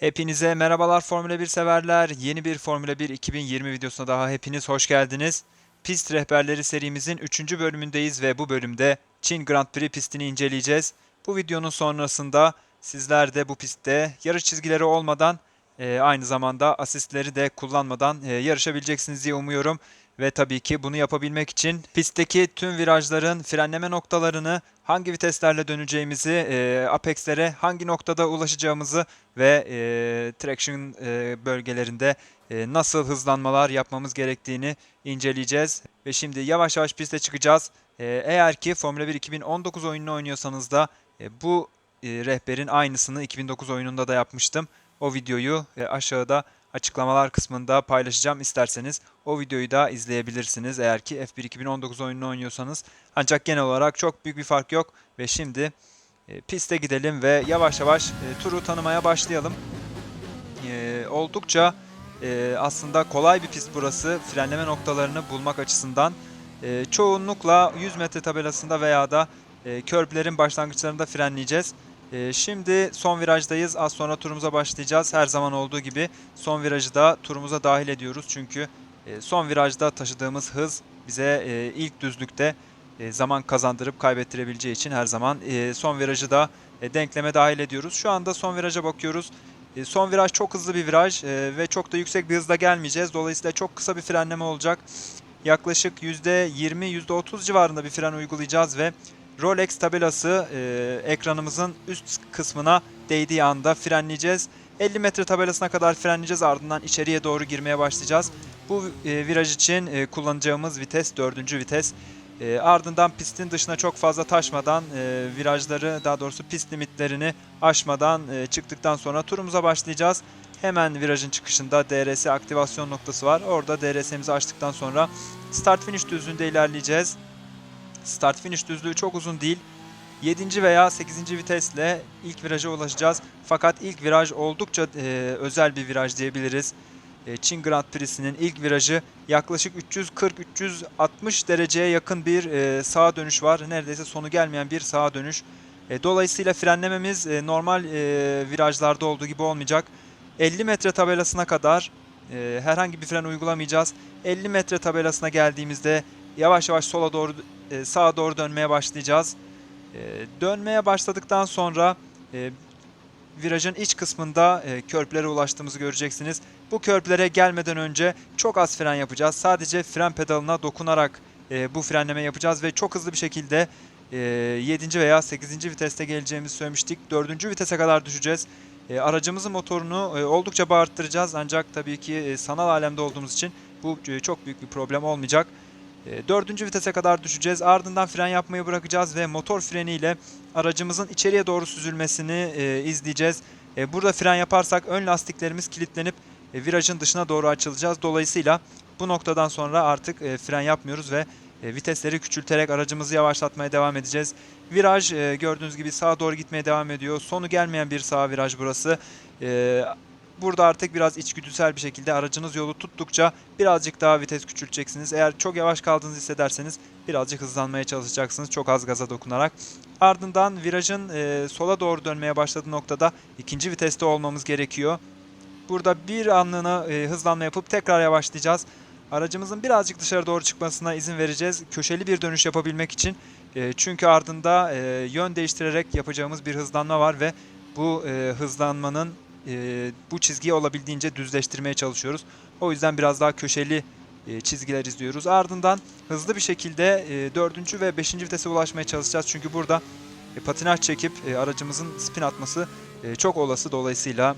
Hepinize merhabalar Formula 1 severler. Yeni bir Formula 1 2020 videosuna daha hepiniz hoş geldiniz. Pist rehberleri serimizin 3. bölümündeyiz ve bu bölümde Çin Grand Prix pistini inceleyeceğiz. Bu videonun sonrasında sizler de bu pistte yarış çizgileri olmadan e, aynı zamanda asistleri de kullanmadan e, yarışabileceksiniz diye umuyorum. Ve tabii ki bunu yapabilmek için pistteki tüm virajların frenleme noktalarını, hangi viteslerle döneceğimizi, e, apexlere hangi noktada ulaşacağımızı ve e, traction e, bölgelerinde e, nasıl hızlanmalar yapmamız gerektiğini inceleyeceğiz. Ve şimdi yavaş yavaş piste çıkacağız. E, eğer ki Formula 1 2019 oyununu oynuyorsanız da e, bu e, rehberin aynısını 2009 oyununda da yapmıştım. O videoyu e, aşağıda açıklamalar kısmında paylaşacağım isterseniz o videoyu da izleyebilirsiniz eğer ki F1 2019 oyununu oynuyorsanız. Ancak genel olarak çok büyük bir fark yok ve şimdi e, piste gidelim ve yavaş yavaş e, turu tanımaya başlayalım. E, oldukça e, aslında kolay bir pist burası frenleme noktalarını bulmak açısından. E, çoğunlukla 100 metre tabelasında veya da e, körblerin başlangıçlarında frenleyeceğiz. E, şimdi son virajdayız. Az sonra turumuza başlayacağız. Her zaman olduğu gibi son virajı da turumuza dahil ediyoruz. Çünkü e, son virajda taşıdığımız hız bize e, ilk düzlükte e, zaman kazandırıp kaybettirebileceği için her zaman son virajı da denkleme dahil ediyoruz. Şu anda son viraja bakıyoruz. Son viraj çok hızlı bir viraj ve çok da yüksek bir hızla gelmeyeceğiz. Dolayısıyla çok kısa bir frenleme olacak. Yaklaşık %20, %30 civarında bir fren uygulayacağız ve Rolex tabelası e, ekranımızın üst kısmına değdiği anda frenleyeceğiz. 50 metre tabelasına kadar frenleyeceğiz ardından içeriye doğru girmeye başlayacağız. Bu e, viraj için e, kullanacağımız vites 4. vites. E, ardından pistin dışına çok fazla taşmadan e, virajları daha doğrusu pist limitlerini aşmadan e, çıktıktan sonra turumuza başlayacağız. Hemen virajın çıkışında DRS aktivasyon noktası var. Orada DRS'imizi açtıktan sonra start finish düzlüğünde ilerleyeceğiz. Start finish düzlüğü çok uzun değil. 7. veya 8. vitesle ilk viraja ulaşacağız. Fakat ilk viraj oldukça e, özel bir viraj diyebiliriz. E, Çin Grand Prix'sinin ilk virajı yaklaşık 340-360 dereceye yakın bir e, sağa dönüş var. Neredeyse sonu gelmeyen bir sağa dönüş. E, dolayısıyla frenlememiz e, normal e, virajlarda olduğu gibi olmayacak. 50 metre tabelasına kadar e, herhangi bir fren uygulamayacağız. 50 metre tabelasına geldiğimizde yavaş yavaş sola doğru e, sağa doğru dönmeye başlayacağız. E, dönmeye başladıktan sonra e, virajın iç kısmında e, körplere ulaştığımızı göreceksiniz. Bu körplere gelmeden önce çok az fren yapacağız. Sadece fren pedalına dokunarak e, bu frenleme yapacağız ve çok hızlı bir şekilde e, 7. veya 8. viteste geleceğimizi söylemiştik. 4. vitese kadar düşeceğiz. E, aracımızın motorunu e, oldukça bağırttıracağız ancak tabii ki e, sanal alemde olduğumuz için bu e, çok büyük bir problem olmayacak. E, Dördüncü vitese kadar düşeceğiz. Ardından fren yapmayı bırakacağız ve motor freniyle aracımızın içeriye doğru süzülmesini e, izleyeceğiz. E, burada fren yaparsak ön lastiklerimiz kilitlenip e, virajın dışına doğru açılacağız. Dolayısıyla bu noktadan sonra artık fren yapmıyoruz ve vitesleri küçülterek aracımızı yavaşlatmaya devam edeceğiz. Viraj gördüğünüz gibi sağa doğru gitmeye devam ediyor. Sonu gelmeyen bir sağ viraj burası. Burada artık biraz içgüdüsel bir şekilde aracınız yolu tuttukça birazcık daha vites küçülteceksiniz. Eğer çok yavaş kaldığınızı hissederseniz birazcık hızlanmaya çalışacaksınız çok az gaza dokunarak. Ardından virajın e, sola doğru dönmeye başladığı noktada ikinci viteste olmamız gerekiyor. Burada bir anlığına e, hızlanma yapıp tekrar yavaşlayacağız. Aracımızın birazcık dışarı doğru çıkmasına izin vereceğiz. Köşeli bir dönüş yapabilmek için. E, çünkü ardında e, yön değiştirerek yapacağımız bir hızlanma var ve bu e, hızlanmanın e, bu çizgiyi olabildiğince düzleştirmeye çalışıyoruz. O yüzden biraz daha köşeli e, çizgiler izliyoruz. Ardından hızlı bir şekilde e, 4. ve 5. vitese ulaşmaya çalışacağız. Çünkü burada e, patinaj çekip e, aracımızın spin atması e, çok olası. Dolayısıyla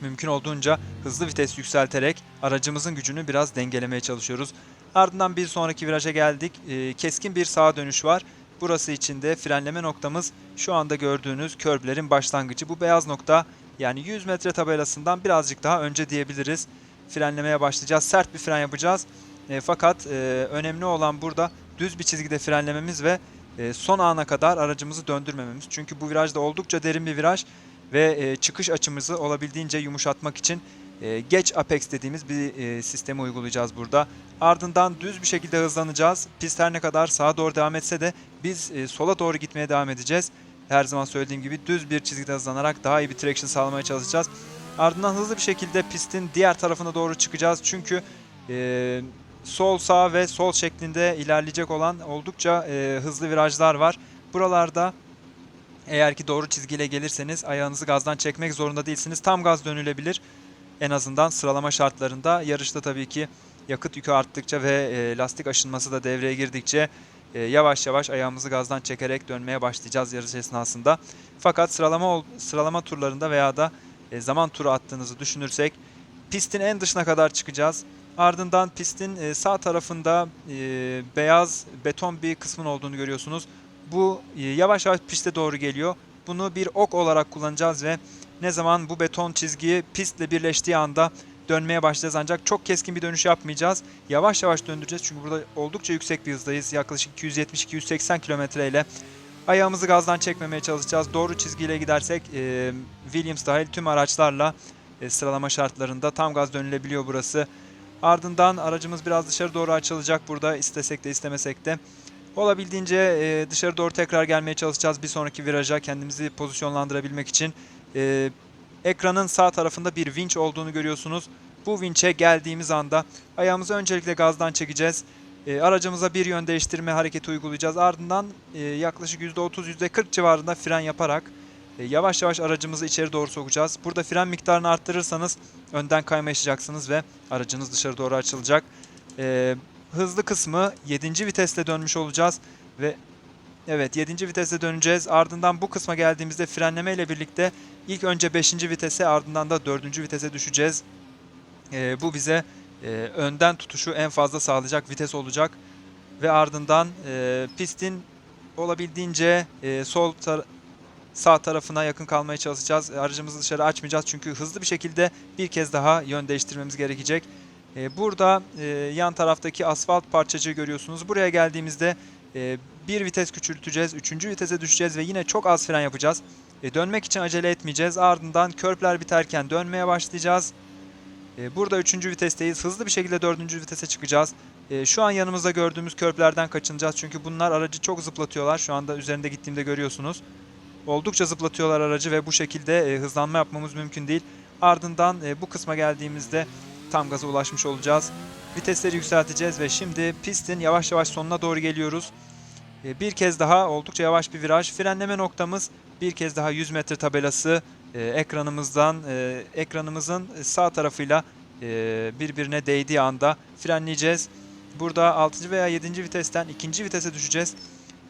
mümkün olduğunca hızlı vites yükselterek aracımızın gücünü biraz dengelemeye çalışıyoruz. Ardından bir sonraki viraja geldik. E, keskin bir sağa dönüş var. Burası için de frenleme noktamız şu anda gördüğünüz körblerin başlangıcı. Bu beyaz nokta yani 100 metre tabelasından birazcık daha önce diyebiliriz. Frenlemeye başlayacağız. Sert bir fren yapacağız. E, fakat e, önemli olan burada düz bir çizgide frenlememiz ve e, son ana kadar aracımızı döndürmememiz. Çünkü bu virajda oldukça derin bir viraj ve e, çıkış açımızı olabildiğince yumuşatmak için e, geç apex dediğimiz bir e, sistemi uygulayacağız burada. Ardından düz bir şekilde hızlanacağız. Pist her ne kadar sağa doğru devam etse de biz e, sola doğru gitmeye devam edeceğiz. Her zaman söylediğim gibi düz bir çizgide hızlanarak daha iyi bir traction sağlamaya çalışacağız. Ardından hızlı bir şekilde pistin diğer tarafına doğru çıkacağız. Çünkü e, sol sağ ve sol şeklinde ilerleyecek olan oldukça e, hızlı virajlar var. Buralarda eğer ki doğru çizgiyle gelirseniz ayağınızı gazdan çekmek zorunda değilsiniz. Tam gaz dönülebilir. En azından sıralama şartlarında. Yarışta tabii ki yakıt yükü arttıkça ve e, lastik aşınması da devreye girdikçe e, yavaş yavaş ayağımızı gazdan çekerek dönmeye başlayacağız yarış esnasında. Fakat sıralama sıralama turlarında veya da e, zaman turu attığınızı düşünürsek pistin en dışına kadar çıkacağız. Ardından pistin e, sağ tarafında e, beyaz beton bir kısmın olduğunu görüyorsunuz. Bu e, yavaş yavaş piste doğru geliyor. Bunu bir ok olarak kullanacağız ve ne zaman bu beton çizgiyi pistle birleştiği anda dönmeye başlayacağız ancak çok keskin bir dönüş yapmayacağız. Yavaş yavaş döndüreceğiz çünkü burada oldukça yüksek bir hızdayız. Yaklaşık 270-280 kilometre ile ayağımızı gazdan çekmemeye çalışacağız. Doğru çizgiyle gidersek e, Williams dahil tüm araçlarla e, sıralama şartlarında tam gaz dönülebiliyor burası. Ardından aracımız biraz dışarı doğru açılacak burada istesek de istemesek de. Olabildiğince e, dışarı doğru tekrar gelmeye çalışacağız bir sonraki viraja kendimizi pozisyonlandırabilmek için. E, ekranın sağ tarafında bir vinç olduğunu görüyorsunuz. Bu vinçe geldiğimiz anda ayağımızı öncelikle gazdan çekeceğiz. E, aracımıza bir yön değiştirme hareketi uygulayacağız. Ardından e, yaklaşık %30 %40 civarında fren yaparak e, yavaş yavaş aracımızı içeri doğru sokacağız. Burada fren miktarını arttırırsanız önden kayma yaşayacaksınız ve aracınız dışarı doğru açılacak. E, hızlı kısmı 7. vitesle dönmüş olacağız ve evet 7. vitesle döneceğiz. Ardından bu kısma geldiğimizde frenleme ile birlikte ilk önce 5. vitese ardından da 4. vitese düşeceğiz. E, bu bize e, önden tutuşu en fazla sağlayacak vites olacak ve ardından e, pistin olabildiğince e, sol tar- sağ tarafına yakın kalmaya çalışacağız. E, Aracımızı dışarı açmayacağız çünkü hızlı bir şekilde bir kez daha yön değiştirmemiz gerekecek. E, Burada e, yan taraftaki asfalt parçacığı görüyorsunuz. Buraya geldiğimizde e, bir vites küçülteceğiz, üçüncü vitese düşeceğiz ve yine çok az fren yapacağız. E, Dönmek için acele etmeyeceğiz. Ardından körpler biterken dönmeye başlayacağız. E, Burada üçüncü vitesteyiz. Hızlı bir şekilde dördüncü vitese çıkacağız. E, Şu an yanımızda gördüğümüz körplerden kaçınacağız. Çünkü bunlar aracı çok zıplatıyorlar. Şu anda üzerinde gittiğimde görüyorsunuz. Oldukça zıplatıyorlar aracı ve bu şekilde e, hızlanma yapmamız mümkün değil. Ardından e, bu kısma geldiğimizde tam gaza ulaşmış olacağız. Vitesleri yükselteceğiz ve şimdi pistin yavaş yavaş sonuna doğru geliyoruz. E, Bir kez daha oldukça yavaş bir viraj. Frenleme noktamız bir kez daha 100 metre tabelası e, ekranımızdan e, ekranımızın sağ tarafıyla e, birbirine değdiği anda frenleyeceğiz. Burada 6. veya 7. vitesten 2. vitese düşeceğiz.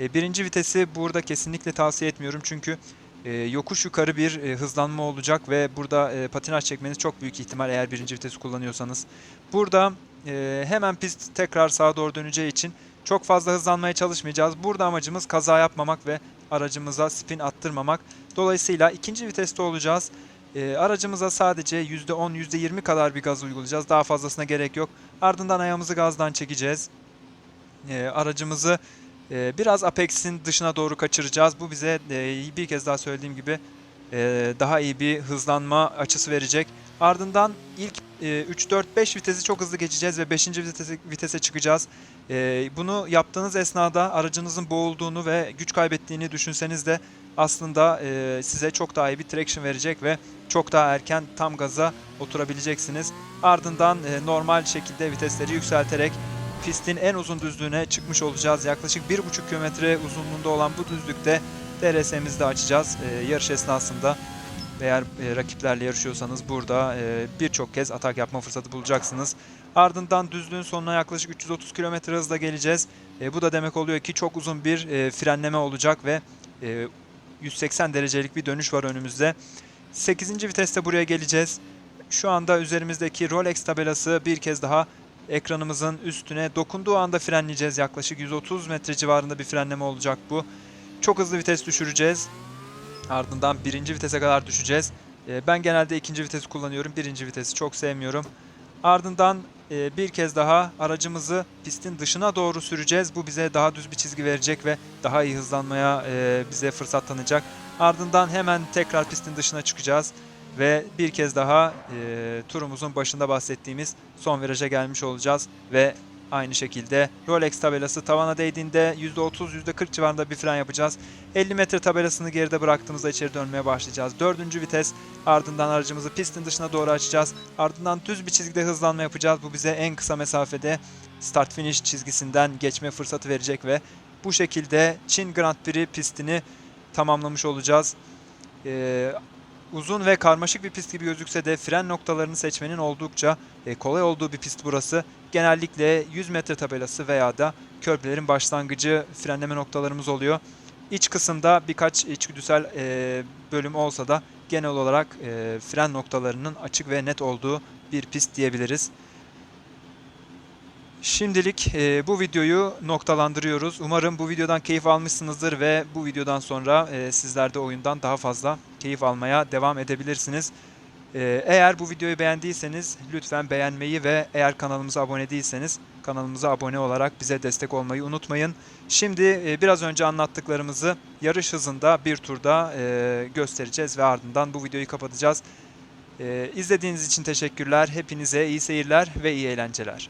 E, birinci vitesi burada kesinlikle tavsiye etmiyorum çünkü e, yokuş yukarı bir hızlanma olacak ve burada patinaj çekmeniz çok büyük ihtimal eğer birinci vitesi kullanıyorsanız. Burada hemen pist tekrar sağa doğru döneceği için çok fazla hızlanmaya çalışmayacağız. Burada amacımız kaza yapmamak ve aracımıza spin attırmamak. Dolayısıyla ikinci viteste olacağız. E, aracımıza sadece %10, %20 kadar bir gaz uygulayacağız. Daha fazlasına gerek yok. Ardından ayağımızı gazdan çekeceğiz. E, aracımızı e, biraz Apex'in dışına doğru kaçıracağız. Bu bize e, bir kez daha söylediğim gibi e, daha iyi bir hızlanma açısı verecek. Ardından ilk e, 3, 4, 5 vitesi çok hızlı geçeceğiz ve 5. vitese, vitese çıkacağız. E, bunu yaptığınız esnada aracınızın boğulduğunu ve güç kaybettiğini düşünseniz de aslında e, size çok daha iyi bir traction verecek ve çok daha erken tam gaza oturabileceksiniz. Ardından e, normal şekilde vitesleri yükselterek pistin en uzun düzlüğüne çıkmış olacağız. Yaklaşık 1,5 kilometre uzunluğunda olan bu düzlükte DRS'mizi de açacağız e, yarış esnasında. Eğer e, rakiplerle yarışıyorsanız burada e, birçok kez atak yapma fırsatı bulacaksınız. Ardından düzlüğün sonuna yaklaşık 330 km hızla geleceğiz. E, bu da demek oluyor ki çok uzun bir e, frenleme olacak ve e, 180 derecelik bir dönüş var önümüzde. 8. viteste buraya geleceğiz. Şu anda üzerimizdeki Rolex tabelası bir kez daha ekranımızın üstüne dokunduğu anda frenleyeceğiz. Yaklaşık 130 metre civarında bir frenleme olacak bu. Çok hızlı vites düşüreceğiz. Ardından birinci vitese kadar düşeceğiz. Ee, Ben genelde ikinci vitesi kullanıyorum. Birinci vitesi çok sevmiyorum. Ardından e, bir kez daha aracımızı pistin dışına doğru süreceğiz. Bu bize daha düz bir çizgi verecek ve daha iyi hızlanmaya e, bize fırsat tanıyacak. Ardından hemen tekrar pistin dışına çıkacağız. Ve bir kez daha e, turumuzun başında bahsettiğimiz son viraja gelmiş olacağız. Ve Aynı şekilde Rolex tabelası tavana değdiğinde %30 %40 civarında bir fren yapacağız. 50 metre tabelasını geride bıraktığımızda içeri dönmeye başlayacağız. Dördüncü vites ardından aracımızı pistin dışına doğru açacağız. Ardından düz bir çizgide hızlanma yapacağız. Bu bize en kısa mesafede start finish çizgisinden geçme fırsatı verecek ve bu şekilde Çin Grand Prix pistini tamamlamış olacağız. Ee, uzun ve karmaşık bir pist gibi gözükse de fren noktalarını seçmenin oldukça e, kolay olduğu bir pist burası. Genellikle 100 metre tabelası veya da köprülerin başlangıcı frenleme noktalarımız oluyor. İç kısımda birkaç içgüdüsel e, bölüm olsa da genel olarak e, fren noktalarının açık ve net olduğu bir pist diyebiliriz. Şimdilik e, bu videoyu noktalandırıyoruz. Umarım bu videodan keyif almışsınızdır ve bu videodan sonra e, sizler de oyundan daha fazla keyif almaya devam edebilirsiniz. E, eğer bu videoyu beğendiyseniz lütfen beğenmeyi ve eğer kanalımıza abone değilseniz kanalımıza abone olarak bize destek olmayı unutmayın. Şimdi e, biraz önce anlattıklarımızı yarış hızında bir turda e, göstereceğiz ve ardından bu videoyu kapatacağız. E, izlediğiniz için teşekkürler. Hepinize iyi seyirler ve iyi eğlenceler.